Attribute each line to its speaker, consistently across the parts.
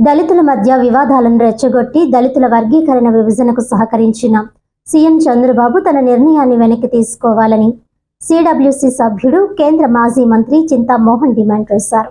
Speaker 1: దళితుల మధ్య వివాదాలను రెచ్చగొట్టి దళితుల వర్గీకరణ విభజనకు సహకరించిన సీఎం చంద్రబాబు తన నిర్ణయాన్ని వెనక్కి తీసుకోవాలని సిడబ్ల్యూసి సభ్యుడు కేంద్ర మాజీ మంత్రి చింతామోహన్ డిమాండ్ చేశారు.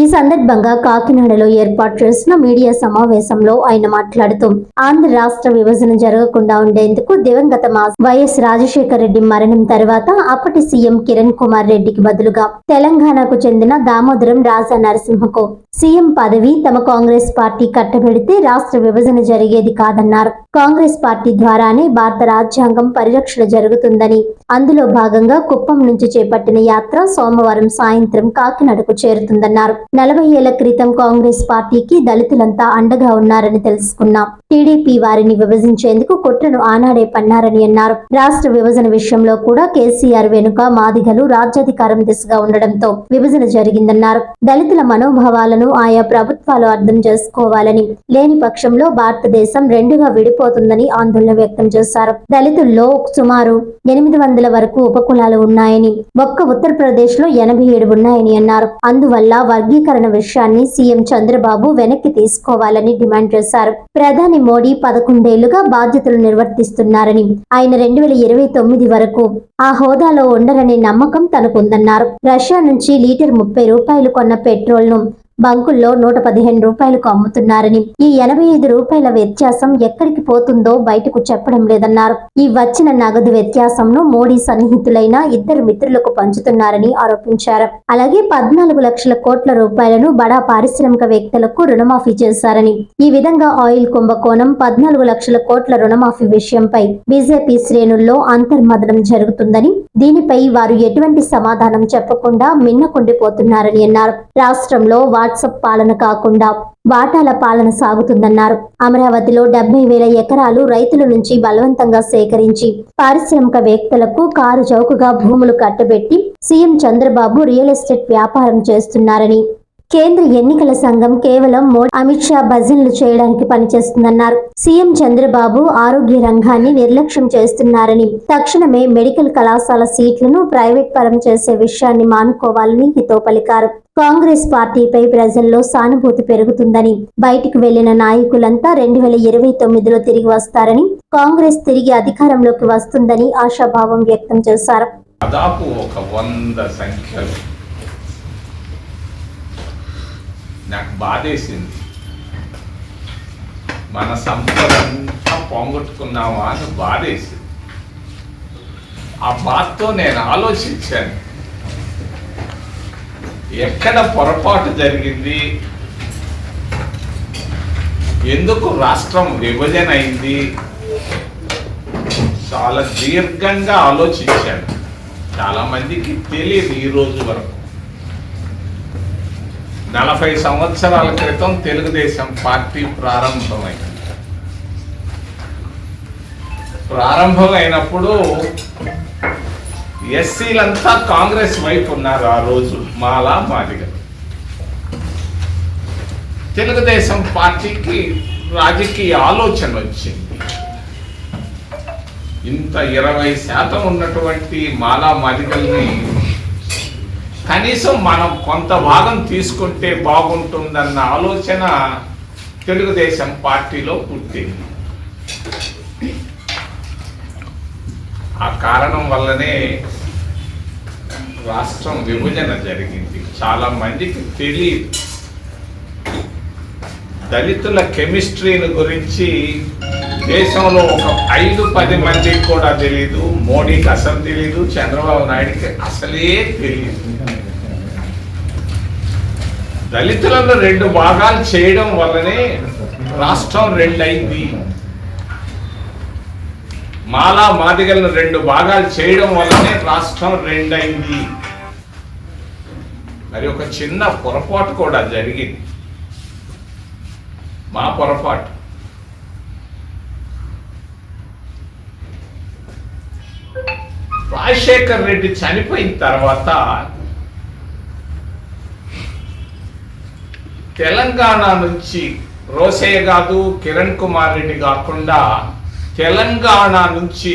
Speaker 1: ఈ సందర్భంగా కాకినాడలో ఏర్పాటు చేసిన మీడియా సమావేశంలో ఆయన మాట్లాడుతూ ఆంధ్ర రాష్ట్ర విభజన జరగకుండా ఉండేందుకు దివంగత వైఎస్ రాజశేఖర రెడ్డి మరణం తర్వాత అప్పటి సీఎం కిరణ్ కుమార్ రెడ్డికి బదులుగా తెలంగాణకు చెందిన దామోదరం రాజా నరసింహకు సీఎం పదవి తమ కాంగ్రెస్ పార్టీ కట్టబెడితే రాష్ట్ర విభజన జరిగేది కాదన్నారు. కాంగ్రెస్ పార్టీ ద్వారానే భారత రాజ్యాంగం పరిరక్షణ జరుగుతుందని అందులో భాగంగా కుప్పం నుంచి చేపట్టిన యాత్ర సోమవారం సాయంత్రం కాకినాడకు చేరుతుందన్నారు. నలభై ఏళ్ళ క్రితం కాంగ్రెస్ పార్టీకి దళితులంతా అండగా ఉన్నారని తెలుసుకున్నాం. టీడీపీ వారిని విభజించేందుకు కుట్రను ఆనాడే పన్నారని అన్నారు. రాష్ట్ర విభజన విషయంలో కూడా కేసీఆర్ వెనుక మాదిగలు రాజ్యాధికారం దిశగా ఉండడంతో విభజన జరిగిందన్నారు. దళితుల మనోభావాలను ఆయా ప్రభుత్వాలు అర్థం చేసుకోవాలని లేని పక్షంలో భారతదేశం రెండుగా విడిపోతుందని ఆందోళన వ్యక్తం చేశారు. దళితుల్లో సుమారు ఎనిమిది వందల వరకు ఉపకులాలు ఉన్నాయని ఒక్క ఉత్తరప్రదేశ్లో ఎనభై ఏడు ఉన్నాయని అన్నారు. అందువల్ల వర్గీకరణ విషయాన్ని సీఎం చంద్రబాబు వెనక్కి తీసుకోవాలని డిమాండ్ చేశారు. ప్రధాని మోడీ పదకొండేళ్ళుగా బాధ్యతలు నిర్వర్తిస్తున్నారని ఆయన రెండు వేల ఇరవై తొమ్మిది వరకు ఆ హోదాలో ఉండరనే నమ్మకం తనకుందన్నారు. రష్యా నుంచి లీటర్ ముప్పై రూపాయలు కొన్న పెట్రోల్ను బంకుల్లో నూట పదిహేను రూపాయలకు అమ్ముతున్నారని ఈ ఎనభై ఐదు రూపాయల వ్యత్యాసం ఎక్కడికి పోతుందో బయటకు చెప్పడం లేదన్నారు. ఈ వచ్చిన నగదు వ్యత్యాసంను మోడీ సన్నిహితులైన ఇద్దరు మిత్రులకు పంచుతున్నారని ఆరోపించారు. అలాగే పద్నాలుగు లక్షల కోట్ల రూపాయలను బడా పారిశ్రామిక వ్యక్తులకు రుణమాఫీ చేశారని ఈ విధంగా ఆయిల్ కుంభకోణం పద్నాలుగు లక్షల కోట్ల రుణమాఫీ విషయంపై బీజేపీ శ్రేణుల్లో అంతర్మదనం జరుగుతుందని దీనిపై వారు ఎటువంటి సమాధానం చెప్పకుండా మిన్నకుండిపోతున్నారని అన్నారు. రాష్ట్రంలో వాట్సప్ పాలన కాకుండా వాటాల పాలన సాగుతుందన్నారు. అమరావతిలో డెబ్బై వేల ఎకరాలు రైతుల నుంచి బలవంతంగా సేకరించి పారిశ్రామికవేత్తలకు కారు చౌకగా భూములు కట్టబెట్టి సీఎం చంద్రబాబు రియల్ ఎస్టేట్ వ్యాపారం చేస్తున్నారని కేంద్ర ఎన్నికల సంఘం కేవలం మోడీ అమిత్ షా భజన్లు చేయడానికి పనిచేస్తుందన్నారు. సీఎం చంద్రబాబు ఆరోగ్య రంగాన్ని నిర్లక్ష్యం చేస్తున్నారని తక్షణమే మెడికల్ కళాశాల సీట్లను ప్రైవేట్ పరం చేసే విషయాన్ని మానుకోవాలని హితో పలికారు కాంగ్రెస్ పార్టీపై ప్రజల్లో సానుభూతి పెరుగుతుందని బయటికి వెళ్ళిన నాయకులంతా రెండు వేల ఇరవై తొమ్మిదిలో తిరిగి వస్తారని కాంగ్రెస్ తిరిగి అధికారంలోకి వస్తుందని ఆశాభావం వ్యక్తం చేశారు.
Speaker 2: దాదాపు ఒక వంద సంఖ్యలు నాకు బాధేసింది. మన సంపదంతా పోగొట్టుకున్నామా అని బాధేసింది. ఆ బాధతో నేను ఆలోచించాను. ఎక్కడ పొరపాటు జరిగింది? ఎందుకు రాష్ట్రం విభజన అయింది? చాలా దీర్ఘంగా ఆలోచించాను. చాలామందికి తెలియదు ఈ రోజు వరకు. నలభై సంవత్సరాల క్రితం తెలుగుదేశం పార్టీ ప్రారంభమైంది. ప్రారంభమైనప్పుడు ఎస్సీలంతా కాంగ్రెస్ వైపు ఉన్నారు ఆ రోజు మాలా మాదిగ. తెలుగుదేశం పార్టీకి రాజకీయ ఆలోచన వచ్చింది. ఇంత ఇరవై శాతం ఉన్నటువంటి మాలా మాదిగల్ని కనీసం మనం కొంత భాగం తీసుకుంటే బాగుంటుందన్న ఆలోచన తెలుగుదేశం పార్టీలో పుట్టింది. ఆ కారణం వల్లనే రాష్ట్రం విభజన జరిగింది. చాలా మందికి తెలియదు దళితుల కెమిస్ట్రీని గురించి దేశంలో ఒక ఐదు పది మందికి కూడా తెలియదు మోడీకి అసలు తెలియదు చంద్రబాబు నాయుడికి అసలే తెలియదు దళితులను రెండు భాగాలు చేయడం వల్లనే రాష్ట్రం రెండైంది. మాలా మాదిగలను రెండు భాగాలు చేయడం వల్లనే రాష్ట్రం రెండైంది. మరి ఒక చిన్న పొరపాటు కూడా జరిగింది. మా పొరపాటు. రాజశేఖర్ రెడ్డి చనిపోయిన తర్వాత తెలంగాణ నుంచి రోసయ్య కాదు కిరణ్ కుమార్ రెడ్డి కాకుండా తెలంగాణ నుంచి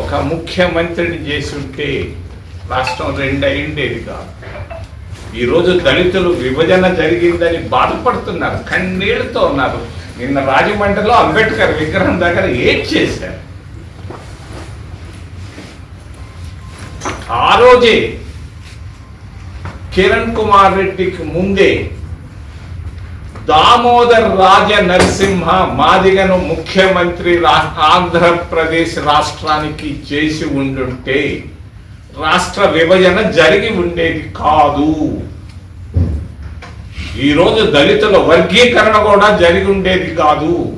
Speaker 2: ఒక ముఖ్యమంత్రిని చేసి ఉంటే రాష్ట్రం రెండు అయిండేది కాదు. ఈరోజు దళితులు విభజన జరిగిందని బాధపడుతున్నారు కన్నీళ్ళతో ఉన్నారు. నిన్న రాజమండ్రిలో అంబేద్కర్ విగ్రహం దగ్గర ఏం చేశారు? ఆ రోజే కిరణ్ కుమార్ రెడ్డికి ముందే దామోదర్ రాజ నరసింహ మాదిగను ముఖ్యమంత్రి రా- ఆంధ్రప్రదేశ్ రాష్ట్రానికి చేసి ఉండుంటే రాష్ట్ర విభజన జరిగి ఉండేది కాదు. ఈరోజు దళితుల వర్గీకరణ కూడా జరిగి ఉండేది కాదు.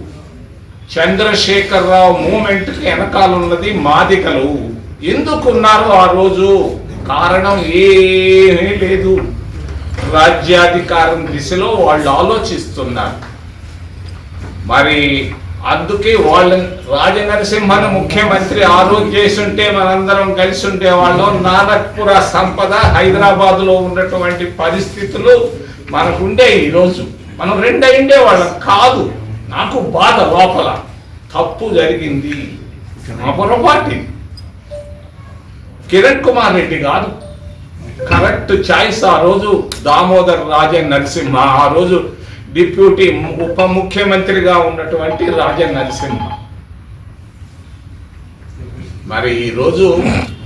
Speaker 2: చంద్రశేఖరరావు మూమెంట్కి వెనకాలన్నది మాదికలు ఎందుకున్నారు ఆ రోజు? కారణం ఏమీ లేదు. రాజ్యాధికారం దిశలో వాళ్ళు ఆలోచిస్తున్నారు. మరి అందుకే వాళ్ళ రాజనరసింహను ముఖ్యమంత్రి ఆ రోజు చేసుంటే మనందరం కలిసి ఉంటే వాళ్ళు నానక్పుర సంపద హైదరాబాద్లో ఉన్నటువంటి పరిస్థితులు మనకుండే ఈరోజు. మనం రెండు అయిండే వాళ్ళం. కాదు నాకు బాధ లోపల. తప్పు జరిగింది. మా పొరపాటింది కిరణ్ కుమార్ రెడ్డి కాదు. కరెక్ట్ చాయిస్ ఆ రోజు దామోదర్ రాజన్ నరసింహ ఆ రోజు డిప్యూటీ ఉప ముఖ్యమంత్రిగా ఉన్నటువంటి రాజన్ నరసింహ. మరి ఈరోజు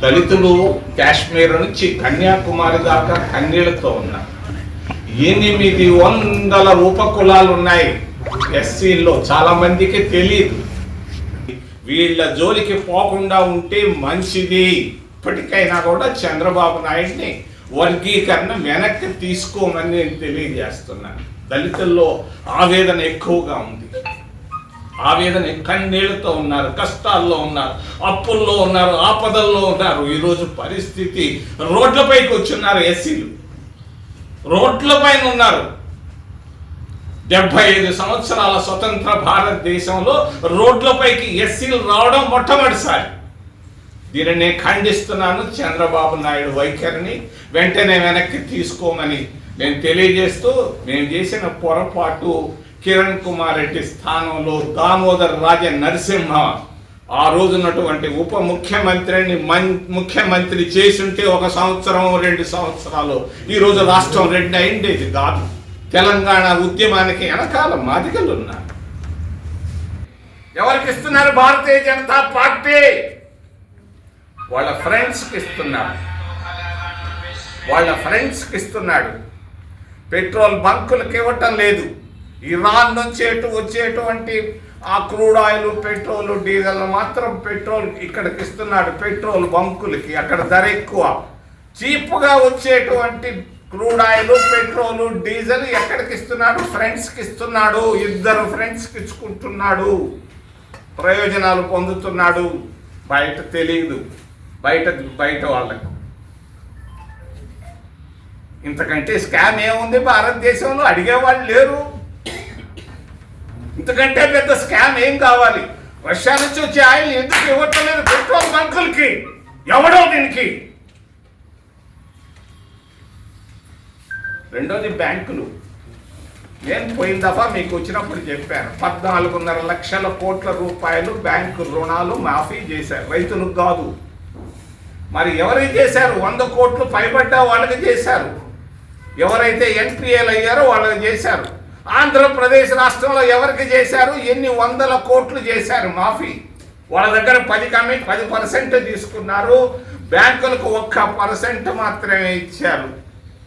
Speaker 2: దళితులు కాశ్మీర్ నుంచి కన్యాకుమారి దాకా కన్నీళ్ళతో ఉన్నారు. ఎనిమిది వందల ఉపకులాలు ఉన్నాయి ఎస్సీల్లో చాలా మందికి తెలియదు వీళ్ళ జోలికి పోకుండా ఉంటే మంచిది. ఇప్పటికైనా కూడా చంద్రబాబు నాయుడిని వర్గీకరణ వెనక్కి తీసుకోమని నేను తెలియజేస్తున్నాను. దళితుల్లో ఆవేదన ఎక్కువగా ఉంది. ఆవేదన కన్నీళ్ళతో ఉన్నారు కష్టాల్లో ఉన్నారు అప్పుల్లో ఉన్నారు ఆపదల్లో ఉన్నారు. ఈరోజు పరిస్థితి రోడ్లపైకి వచ్చున్నారు ఎస్సీలు రోడ్ల పైన ఉన్నారు. డెబ్బై ఐదు సంవత్సరాల స్వతంత్ర భారతదేశంలో రోడ్లపైకి ఎస్సీలు రావడం మొట్టమొదటిసారి. దీనిని నేను ఖండిస్తున్నాను చంద్రబాబు నాయుడు వైఖరిని వెంటనే వెనక్కి తీసుకోమని నేను తెలియజేస్తూ మేము చేసిన పొరపాటు కిరణ్ కుమార్ రెడ్డి స్థానంలో దామోదర్ రాజ నరసింహ ఆ రోజున్నటువంటి ఉప ముఖ్యమంత్రిని మన్ ముఖ్యమంత్రి చేసుంటే ఒక సంవత్సరం రెండు సంవత్సరాలు. ఈ రోజు రాష్ట్రం రెండు అయిండేది కాదు. తెలంగాణ ఉద్యమానికి వెనకాల మాదికలు ఉన్నారు ఎవరికి ఇస్తున్నారు భారతీయ జనతా పార్టీ? వాళ్ళ ఫ్రెండ్స్కి ఇస్తున్నాడు. వాళ్ళ ఫ్రెండ్స్కి ఇస్తున్నాడు. పెట్రోల్ బంకులకు ఇవ్వటం లేదు. ఇరాన్ నుంచి ఎటు వచ్చేటువంటి ఆ క్రూడ్ ఆయిల్ పెట్రోల్ డీజిల్ మాత్రం పెట్రోల్ ఇక్కడికి ఇస్తున్నాడు. పెట్రోల్ బంకులకి అక్కడ ధర ఎక్కువ. చీప్గా వచ్చేటువంటి క్రూడ్ ఆయిల్ పెట్రోల్ డీజిల్ ఎక్కడికి ఇస్తున్నాడు? ఫ్రెండ్స్కి ఇస్తున్నాడు. ఇద్దరు ఫ్రెండ్స్కి ఇచ్చుకుంటున్నాడు. ప్రయోజనాలు పొందుతున్నాడు. బయట తెలియదు బయట బయట వాళ్ళకు. ఇంతకంటే స్కామ్ ఏముంది? భారతదేశంలో అడిగేవాళ్ళు లేరు. ఇంతకంటే పెద్ద స్కామ్ ఏం కావాలి? రష్యా నుంచి వచ్చే ఆయిల్ ఎందుకు ఇవ్వటం లేదు? పెట్రోల్ బంకులకి. ఎవడో దీనికి? రెండోది బ్యాంకులు. నేను పోయిన దఫా మీకు వచ్చినప్పుడు చెప్పాను. పద్నాలుగున్నర లక్షల కోట్ల రూపాయలు బ్యాంకు రుణాలు మాఫీ చేశారు. రైతులకు కాదు. మరి ఎవరికి చేశారు? వంద కోట్లు పైబడ్డ వాళ్ళకి చేశారు. ఎవరైతే ఎన్పిఏలు అయ్యారో వాళ్ళకి చేశారు. ఆంధ్రప్రదేశ్ రాష్ట్రంలో ఎవరికి చేశారు? ఎన్ని వందల కోట్లు చేశారు? మాఫీ. వాళ్ళ దగ్గర పది కమి పది పర్సెంట్ తీసుకున్నారు. బ్యాంకులకు ఒక్క పర్సెంట్ మాత్రమే ఇచ్చారు.